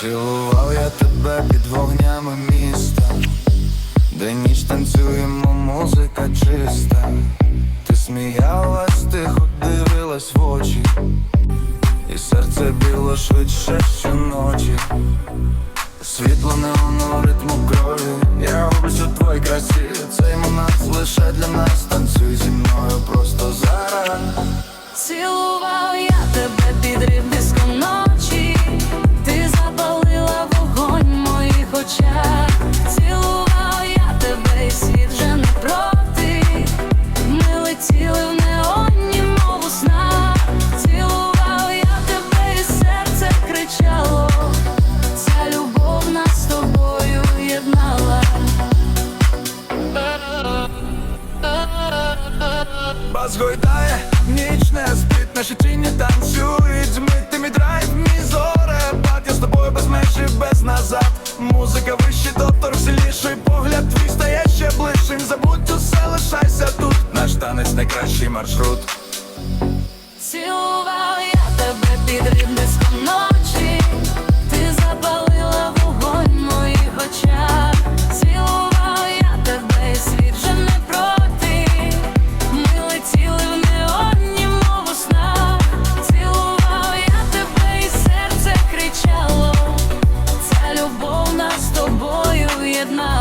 Цілував я тебе під вогнями міста, де ніч танцюємо, музика чиста. Ти сміялась, тихо дивилась в очі, і серце біло швидше щоночі. Світло неону ритму крові, я гублюсь у твоїй красі. Цей момент лише для нас танцюй зі мною просто зараз. Бас гойдає, ніч не спить, наші тіні танцюють. Змити мій драйв, мій зорепад Я з тобою без межі, без назад. Музика вищий, доктор сильніший Погляд твій стає ще ближчим. Забудь усе, лишайся тут. Наш танець найкращий маршрут єднає.